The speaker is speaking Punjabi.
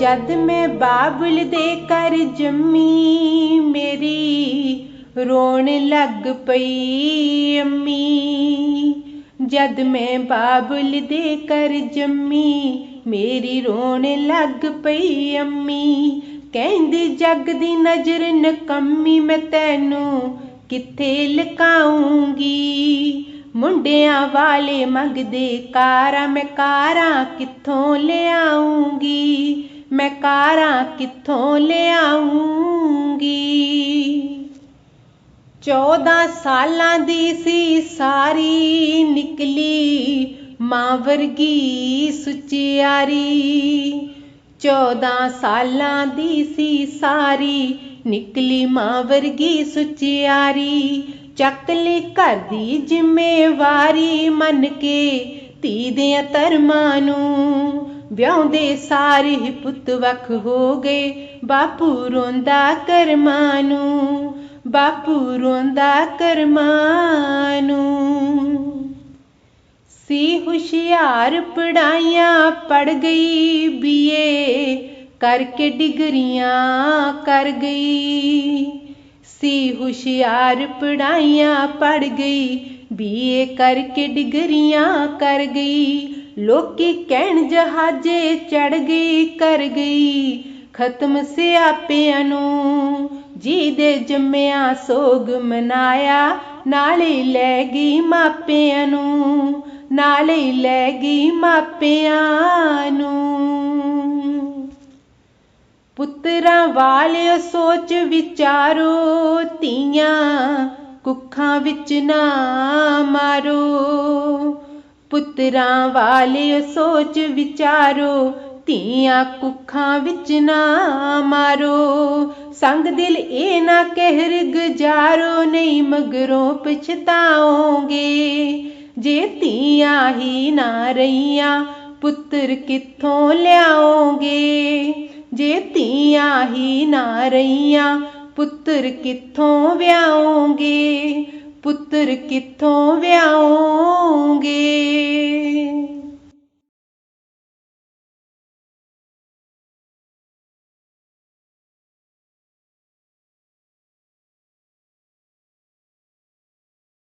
ਜਦ ਮੈਂ ਬਾਬਲ ਦੇ ਕਰ ਜੰਮੀ, ਮੇਰੀ ਰੋਣ ਲੱਗ ਪਈ ਅੰਮੀ। ਜਦ ਮੈਂ ਬਾਬਲ ਦੇ ਕਰ ਜੰਮੀ, ਮੇਰੀ ਰੋਣ ਲੱਗ ਪਈ ਅੰਮੀ। ਕਹਿੰਦੀ, ਜੱਗ ਦੀ ਨਜ਼ਰ ਨਕੰਮੀ, ਮੈਂ ਤੈਨੂੰ ਕਿੱਥੇ ਲਕਾਉਂਗੀ? ਮੁੰਡਿਆਂ ਵਾਲੇ ਮੰਗਦੇ ਕਾਰਾਂ ਮੈਂ ਕਾਰਾਂ ਕਿੱਥੋਂ ਲਿਆਉਂਗੀ ਮੈਂ ਕਾਰਾਂ ਕਿੱਥੋਂ ਲਿਆਉਂਗੀ 14 ਸਾਲਾਂ ਦੀ ਸੀ ਸਾਰੀ ਨਿਕਲੀ ਮਾਂ ਵਰਗੀ ਸੁਚਿਆਰੀ 14 ਸਾਲਾਂ ਦੀ ਸੀ ਸਾਰੀ ਨਿਕਲੀ ਮਾਂ ਵਰਗੀ ਸੁਚਿਆਰੀ ਚੱਕ ਲਈ ਘਰ ਦੀ ਜ਼ਿੰਮੇਵਾਰੀ ਮੰਨ ਕੇ ਧੀ ਦੇ ਧਰਮਾਂ ਨੂੰ ਵਿਆਹੁੰਦੇ ਸਾਰੇ ਹੀ ਪੁੱਤ ਵੱਖ ਹੋ ਗਏ। ਬਾਪੂ ਰੋਂਦਾ ਕਰਮਾਂ ਨੂੰ, ਬਾਪੂ ਰੋਂਦਾ ਕਰਮਾਂ ਨੂੰ। ਸੀ ਹੁਸ਼ਿਆਰ ਪੜਾਈਆਂ ਪੜ ਗਈ, ਬੀਏ ਕਰਕੇ ਡਿਗਰੀਆਂ ਕਰ ਗਈ। ਸੀ ਹੁਸ਼ਿਆਰ ਪੜਾਈਆਂ ਪੜ ਗਈ ਬੀਏ ਕਰਕੇ ਡਿਗਰੀਆਂ ਕਰ ਗਈ, ਲੋਕੀ ਕਹਿਣ ਜਹਾਜੇ ਚੜ ਗਈ, ਕਰ ਗਈ, ਖਤਮ ਸਿਆਪਿਆਂ ਨੂੰ, ਜੀ ਦੇ ਜੰਮਿਆ ਸੋਗ ਮਨਾਇਆ, ਨਾਲੇ ਲੈ ਗਈ ਮਾਪਿਆਂ ਨੂੰ, ਨਾਲੇ ਲੈ ਗਈ ਮਾਪਿਆਂ ਨੂੰ। ਪੁੱਤਰਾਂ ਵਾਲਿਓ ਸੋਚ ਵਿਚਾਰੋ, ਧੀਆਂ ਕੁੱਖਾਂ ਵਿੱਚ ਨਾ ਮਾਰੋ। ਪੁੱਤਰਾਂ ਵਾਲਿਓ ਸੋਚ ਵਿਚਾਰੋ, ਧੀਆਂ ਕੁੱਖਾਂ ਵਿੱਚ ਨਾ ਮਾਰੋ। ਸੰਗ ਦਿਲ ਇਹ ਨਾ ਕਹਿਰ ਗੁਜ਼ਾਰੋ ਨਹੀਂ ਮਗਰੋਂ ਪਛਤਾਓਗੇ। ਜੇ ਧੀਆਂ ਹੀ ਨਾ ਰਹੀਆਂ, ਪੁੱਤਰ ਕਿੱਥੋਂ ਲਿਆਓਗੇ? ਜੇ ਧੀਆਂ ਹੀ ਨਾ ਰਹੀਆਂ ਪੁੱਤਰ ਕਿੱਥੋਂ ਵਿਆਉਂਗੇ ਪੁੱਤਰ ਕਿੱਥੋਂ ਵਿਆਉਂਗੇ